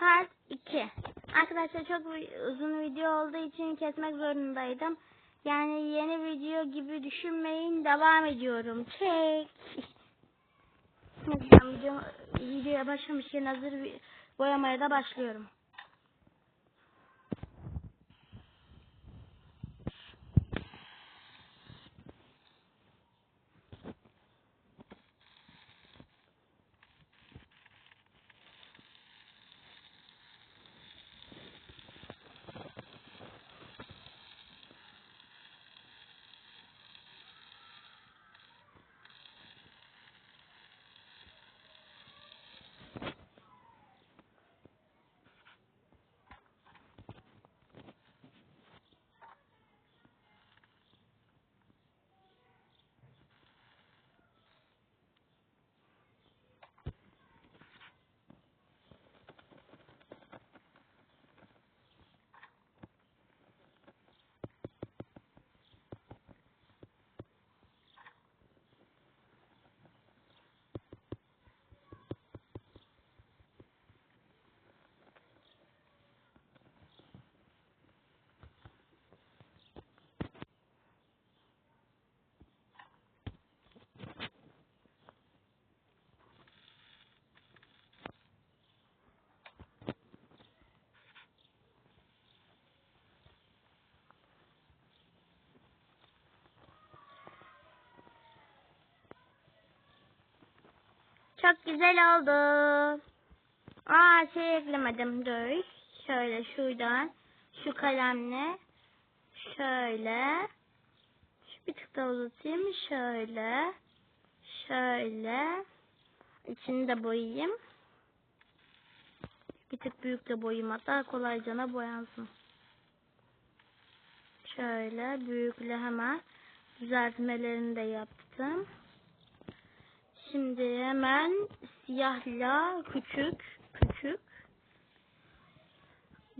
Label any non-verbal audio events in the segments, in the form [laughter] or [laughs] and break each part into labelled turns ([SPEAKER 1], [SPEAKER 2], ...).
[SPEAKER 1] Part 2. Arkadaşlar çok uzun video olduğu için kesmek zorundaydım. Yani yeni video gibi düşünmeyin. Devam ediyorum. Çek. [laughs] Videoya başlamışken hazır boyamaya da başlıyorum. Çok güzel oldu. Aa şey eklemedim dur. Şöyle şuradan şu kalemle şöyle şu bir tık da uzatayım şöyle şöyle içini de boyayayım. Bir tık büyük de boyayayım hatta kolaycana boyansın. Şöyle büyükle hemen düzeltmelerini de yaptım. Şimdi hemen siyahla küçük küçük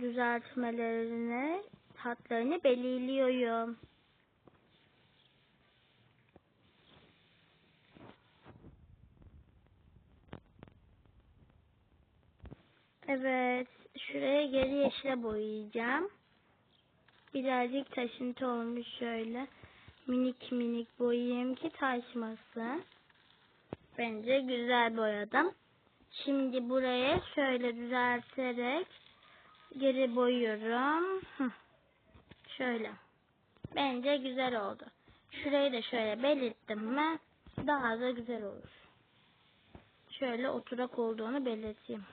[SPEAKER 1] düzeltmelerini hatlarını belirliyorum. Evet, şuraya geri yeşile boyayacağım. Birazcık taşıntı olmuş şöyle. Minik minik boyayayım ki taşmasın. Bence güzel boyadım. Şimdi buraya şöyle düzelterek geri boyuyorum. Şöyle. Bence güzel oldu. Şurayı da şöyle belirttim mi daha da güzel olur. Şöyle oturak olduğunu belirteyim.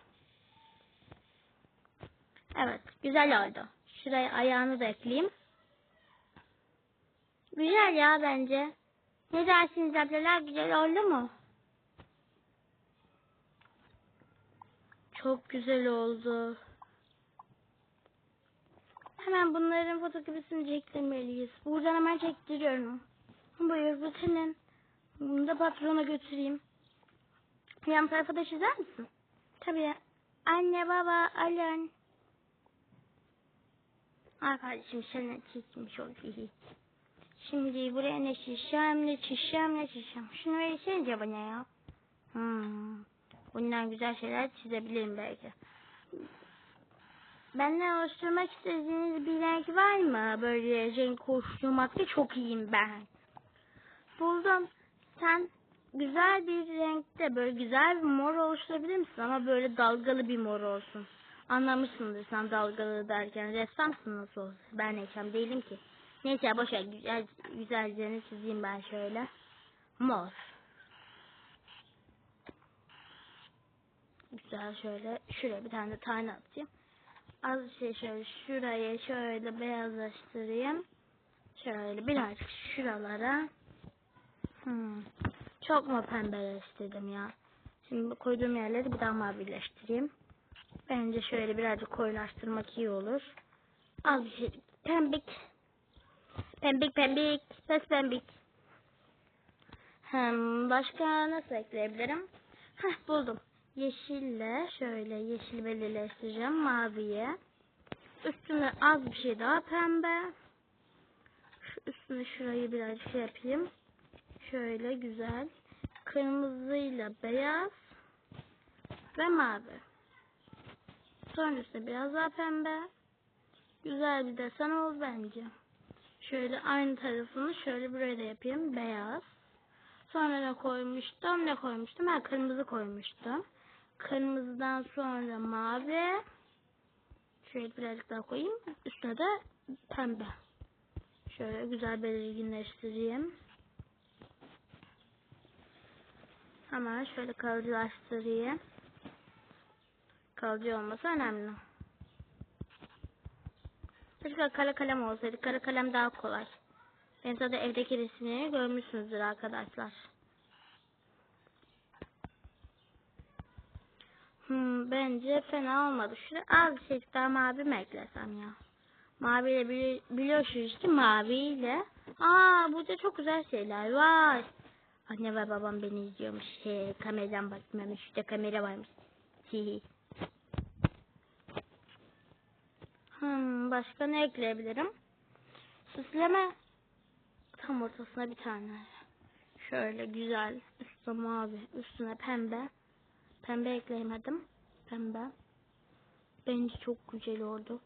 [SPEAKER 1] Evet, güzel oldu. Şuraya ayağını da ekleyeyim. Güzel ya bence. Ne dersiniz ablalar güzel oldu mu? Çok güzel oldu. Hemen bunların fotokopisini çektirmeliyiz. Buradan hemen çektiriyorum. Buyur bu senin. Bunu da patrona götüreyim. Yan tarafa da çizer misin? Tabii. Anne baba alın. Ay kardeşim sen çizmiş oldu. Şimdi buraya ne çizeceğim ne çizeceğim ne çizeceğim. Şunu versene bana ya. Hmm. Bundan güzel şeyler çizebilirim belki. Benimle oluşturmak istediğiniz bir renk var mı? Böyle renk oluşturmakta çok iyiyim ben. Buldum. Sen güzel bir renkte böyle güzel bir mor oluşturabilir misin? Ama böyle dalgalı bir mor olsun. Anlamışsındır sen dalgalı derken. Ressamsın nasıl olsa. Ben ressam değilim ki. Neyse boşver güzel güzelce çizeyim ben şöyle. Mor. Güzel şöyle şuraya bir tane de tane atayım. Az bir şey şöyle şuraya şöyle beyazlaştırayım. Şöyle birazcık şuralara. Hmm. Çok mu pembeleştirdim ya? Şimdi koyduğum yerleri bir daha mavileştireyim. Bence şöyle birazcık koyulaştırmak iyi olur. Az bir şey. Pembik. Pembik pembik. Pes pembik. Hem başka nasıl ekleyebilirim? Heh buldum. Yeşille şöyle yeşil belirleştireceğim maviye. Üstüne az bir şey daha pembe. Şu üstüne şurayı birazcık şey yapayım. Şöyle güzel. Kırmızıyla beyaz ve mavi. Sonra üstüne biraz daha pembe. Güzel bir desen oldu bence. Şöyle aynı tarafını şöyle buraya da yapayım. Beyaz. Sonra ne koymuştum? Ne koymuştum? Ben kırmızı koymuştum. Kırmızıdan sonra mavi. Şöyle birazcık daha koyayım. Üstüne de pembe. Şöyle güzel belirginleştireyim. Hemen şöyle kalıcılaştırayım. Kalıcı olması önemli. Keşke kara kalem olsaydı. Kara kalem daha kolay. Ben zaten evdeki resimleri görmüşsünüzdür arkadaşlar. Hmm, bence fena olmadı. Şuraya az bir şey daha mavi mi eklesem ya? Maviyle bili biliyorsunuz ki maviyle. Aa burada çok güzel şeyler var. Anne ve babam beni izliyormuş. He, kameradan bakmamış. Şurada kamera varmış. Hihi. Hmm, başka ne ekleyebilirim? Süsleme. Tam ortasına bir tane. Şöyle güzel. Üstü mavi. Üstüne pembe. Pembe ekleyemedim. Pembe. Bence çok güzel oldu.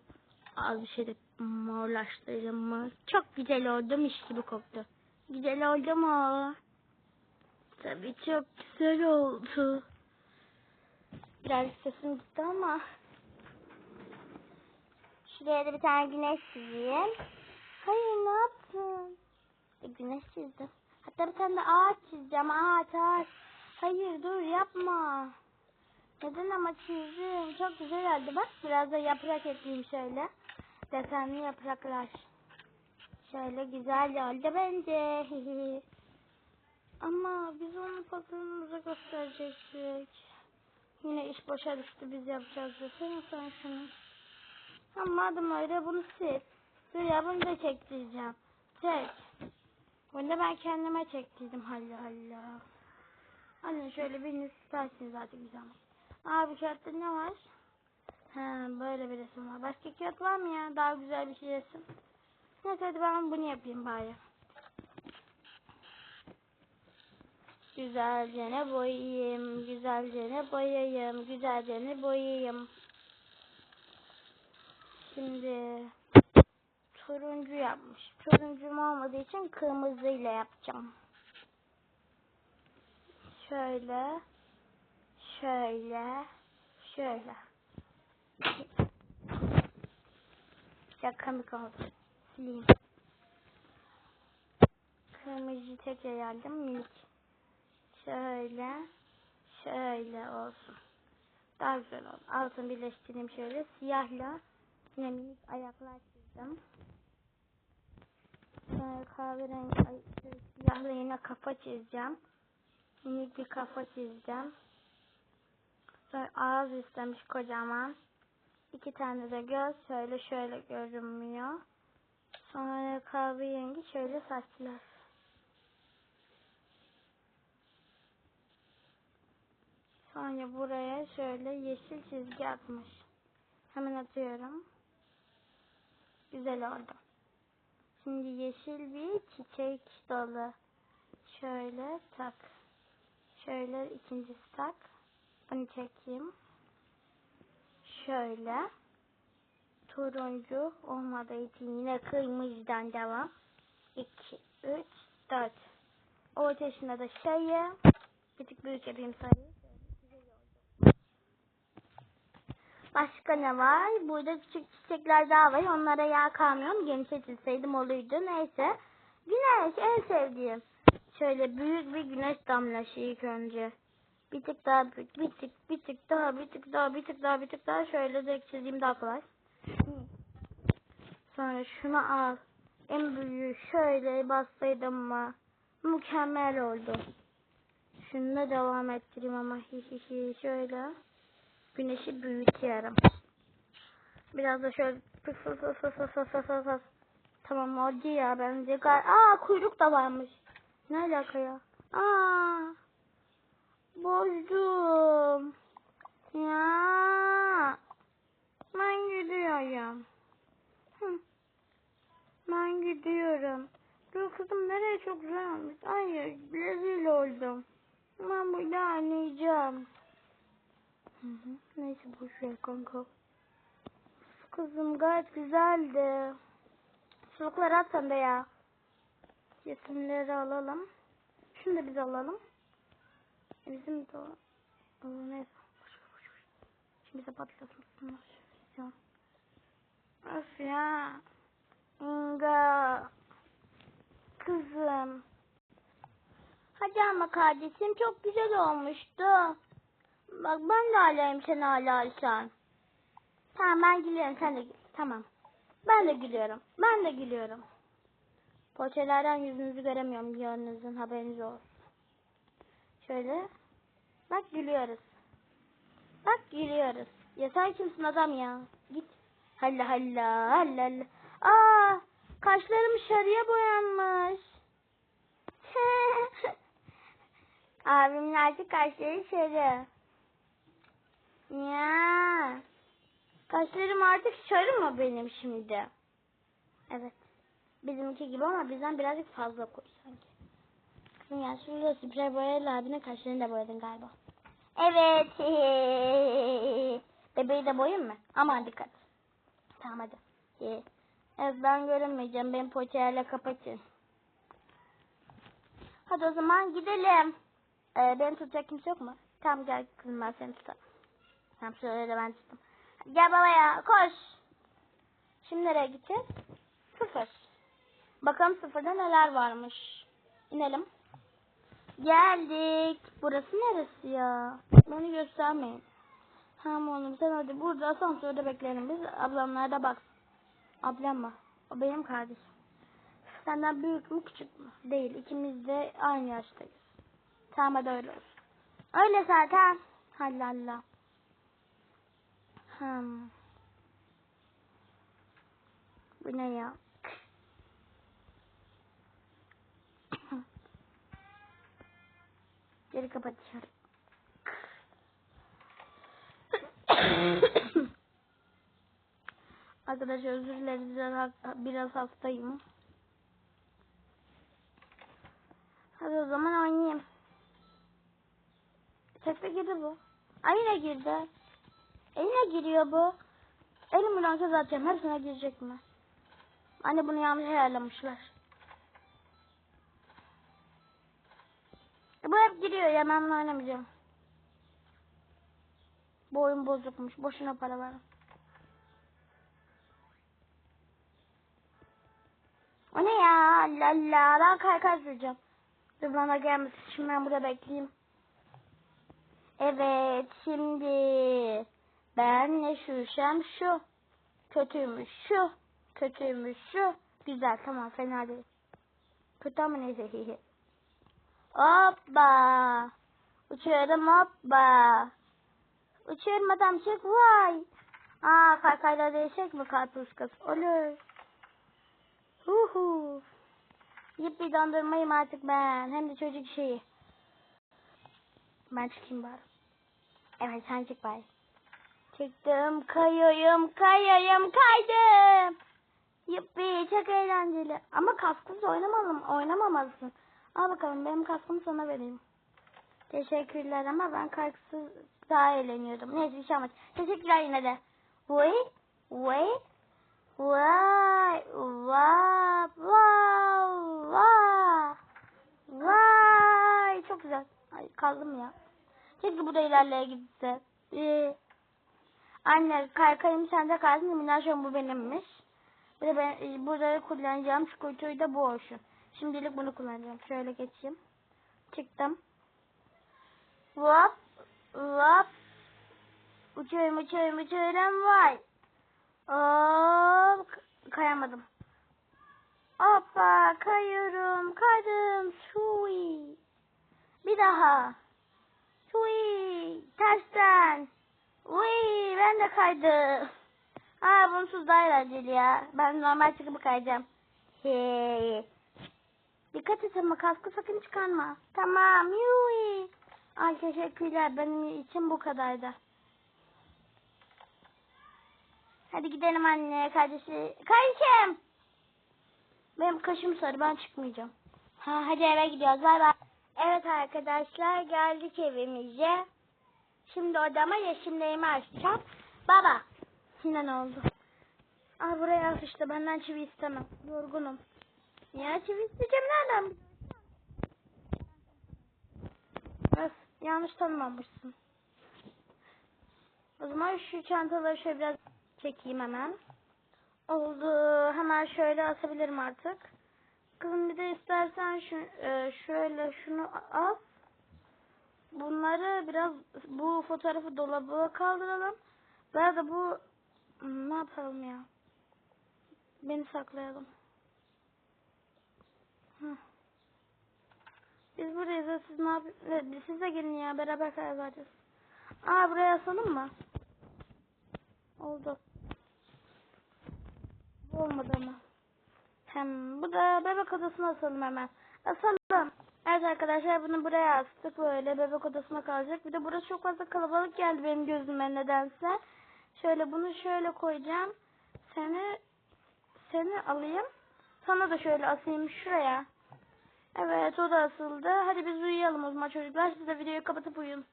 [SPEAKER 1] Az bir şey de morlaştırdım mı? Çok güzel oldu. Mis gibi koktu. Güzel oldu mu? Tabii çok güzel oldu. Biraz sesim gitti ama. Şuraya da bir tane güneş çizeyim. Hayır ne yaptın? E, güneş çizdim. Hatta bir tane de ağaç çizeceğim. Ağaç ağaç. Hayır dur yapma. Neden ama çizdim. Çok güzel oldu. Bak biraz da yaprak ekleyeyim şöyle. Desenli yapraklar. Şöyle güzel oldu bence. [laughs] ama biz onu patronumuza gösterecektik. Yine iş boşa düştü biz yapacağız desene sen şunu. Ha madem öyle bunu sil. Dur ya bunu da çektireceğim. Çek. Bunu da ben kendime çektirdim halla halla. Anne şöyle birini istersin zaten güzel. Aa bu kağıtta ne var? Ha böyle bir resim var. Başka kağıt var mı ya? Daha güzel bir şey resim. Neyse hadi ben bunu yapayım bari. Güzelce ne boyayayım, güzelce ne boyayayım, güzelce ne boyayayım. Şimdi turuncu yapmış. Turuncum olmadığı için kırmızıyla yapacağım. Şöyle, şöyle, şöyle. Çok komik oldu. Sileyim. Kırmızı tekrar geldim. Minik. Şöyle, şöyle olsun. Daha güzel oldu. Altını birleştireyim şöyle. Siyahla yine minik ayaklar çizdim. Sonra kahverengi siyahla yine kafa çizeceğim. Minik bir kafa çizeceğim. Ağız istemiş kocaman. İki tane de göz şöyle şöyle görünmüyor. Sonra kahverengi şöyle saçlar. Sonra buraya şöyle yeşil çizgi atmış. Hemen atıyorum. Güzel oldu. Şimdi yeşil bir çiçek dalı. Şöyle tak. Şöyle ikincisi tak. Bunu çekeyim. Şöyle. Turuncu olmadığı için yine kırmızıdan devam. 2, 3, 4. Ortasında da şeyi. Bir tık büyük yapayım sayıyı. Başka ne var? Burada küçük çiçekler daha var. Onlara yağ kalmıyorum. Genişletilseydim olurdu. Neyse. Güneş en sevdiğim. Şöyle büyük bir güneş damlası ilk önce. Bir tık daha büyük. Bir tık, bir tık daha, bir tık daha, bir tık daha, bir tık daha. Şöyle de çizeyim daha kolay. Sonra şunu al. En büyüğü şöyle bassaydım mı? Mükemmel oldu. Şunu devam ettireyim ama hi hi hi şöyle. Güneşi büyütüyorum. Biraz da şöyle fıs fıs fıs fıs fıs fıs fıs fıs fıs. Tamam oldu ya bence Aa kuyruk da varmış. Ne alaka ya? Aa bozdum. Ya ben gidiyorum. Ben gidiyorum. Dur kızım nereye çok güzel olmuş. Hayır rezil oldum. Ben burada oynayacağım. Hı. Neyse boş ver kanka. Kızım gayet güzeldi. Sulukları at sen de ya. Resimleri alalım. Şunu da biz alalım. Bizim de o. ver. Şimdi bize patlatmasınlar. Ya. Of ya. Inga. Kızım. Hadi ama kardeşim çok güzel olmuştu. Bak ben de alayım sen alarsan. Tamam ben gülüyorum sen de gül. Tamam. Ben de gülüyorum. Ben de gülüyorum. Poğaçalardan yüzünüzü göremiyorum yarınızın haberiniz olsun. Şöyle. Bak gülüyoruz. Bak gülüyoruz. Ya sen kimsin adam ya? Git. Halla halla halla halla. Aa, kaşlarım sarıya boyanmış. [laughs] Abimin artık kaşları sarı. Ya. Kaşlarım artık sarı mı benim şimdi? Evet. Bizimki gibi ama bizden birazcık fazla koy sanki. Kızım ya şurada sprey boyayla abinin kaşlarını da boyadın galiba. Evet. [laughs] Bebeği de boyayım mı? Aman dikkat. Tamam hadi. Evet ben görünmeyeceğim. Ben poğaçayla kapatın. Hadi o zaman gidelim. Ee, beni tutacak kimse yok mu? Tamam gel kızım ben seni tutarım. Tamam şöyle de ben tuttum. Gel babaya koş. Şimdi nereye gideceğiz? Sıfır. Bakalım sıfırda neler varmış. İnelim. Geldik. Burası neresi ya? Beni göstermeyin. Tamam oğlum sen hadi burada asansörde bekleyelim biz. Ablamlar da bak. Ablam mı? O benim kardeşim. Senden büyük mü küçük mü? Değil. İkimiz de aynı yaştayız. Tamam hadi öyle olsun. Öyle zaten. Hadi Allah. Hmm. Bu ne ya? Geri kapat dışarı. [coughs] Arkadaşlar özür dileriz biraz, biraz hastayım. Hadi o zaman oynayayım. Tekte girdi bu. Ay girdi. E giriyor bu. Elimi lanse atacağım. Hepsine girecek mi? Anne bunu yanlış ayarlamışlar. Bu hep giriyor ya ben bunu oynamayacağım. Bu oyun bozukmuş. Boşuna para ver. O ne ya? Allah Allah. Ben kaykay süreceğim. Dur bana gelmesin. Şimdi ben burada bekleyeyim. Evet şimdi ben ne şuşam şu. Kötüymüş şu. Kötüymüş şu. Güzel tamam fena değil. Kötü ama neyse hihi. [laughs] Hoppa. Uçuyorum hoppa. Uçuyorum adam çek vay. Aa kaykayla değişecek mi karpuz kız? Olur. Huhu. Yippi dondurmayım artık ben. Hem de çocuk şeyi. Ben çıkayım bari. Evet sen çık bari. Çıktım kayıyorum kayıyorum kaydım. Yippi çok eğlenceli. Ama kaskısız oynamalım, oynamamalısın. Al bakalım benim kaskımı sana vereyim. Teşekkürler ama ben kasksız daha eğleniyordum. Neyse bir şey olmaz. Teşekkürler yine de. Vay, vay, vay, vay, vay, vay, vay. Çok güzel. Ay kaldım ya. Keşke bu da ilerleye gitse. Ee, anne kaykayım sende kalsın. Minajım bu benimmiş. Bir de ben e, burada kullanacağım şu kutuyu da bu olsun. Şimdilik bunu kullanacağım. Şöyle geçeyim. Çıktım. Hop. Hop. Uçuyorum uçuyorum uçuyorum. Vay. Hop. Kayamadım. Hoppa kayıyorum. Kaydım. Sui. Bir daha. Sui. Tersten. Uy ben de kaydım. Aa bunsuz daha eğlenceli ya. Ben normal çıkıp kayacağım. Hey. Dikkat et ama kaskı sakın çıkarma. Tamam. Yui. Ay teşekkürler. Benim için bu kadardı. Hadi gidelim anne kardeşi. Kardeşim. Benim kaşım sarı ben çıkmayacağım. Ha, hadi eve gidiyoruz. Bay bay. Evet arkadaşlar geldik evimize. Şimdi odama resimlerimi açacağım. Baba. Yine ne oldu? Aa buraya as işte benden çivi istemem. Yorgunum. Ya çivi isteyeceğim nereden? Biraz yanlış tanımamışsın. O zaman şu çantaları şöyle biraz çekeyim hemen. Oldu. Hemen şöyle asabilirim artık. Kızım bir de istersen şu, e, şöyle şunu as. Bunları biraz bu fotoğrafı dolaba kaldıralım. Biraz da bu ne yapalım ya? Beni saklayalım. Biz buradayız. ya, Siz ne yapıyorsunuz? Siz de gelin ya. Beraber karar vereceğiz. Aa buraya asalım mı? Oldu. Bu olmadı ama. Hem bu da bebek odasına asalım hemen. Asalım. Evet arkadaşlar bunu buraya astık böyle bebek odasına kalacak. Bir de burası çok fazla kalabalık geldi benim gözüme nedense. Şöyle bunu şöyle koyacağım. Seni seni alayım. Sana da şöyle asayım şuraya. Evet o da asıldı. Hadi biz uyuyalım o zaman çocuklar. Siz de videoyu kapatıp uyuyun.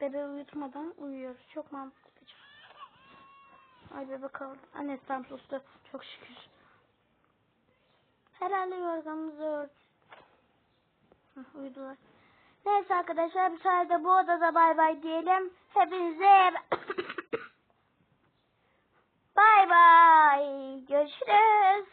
[SPEAKER 1] Bebeği uyutmadan uyuyoruz. Çok mantıklı. Ay bebek kaldı. Annesi tam sustu. Çok şükür. Herhalde yorganımızı. Hı, Uyudular. Neyse arkadaşlar bu sefer de bu odada bay bay diyelim. Hepinize [coughs] bay bay. Görüşürüz.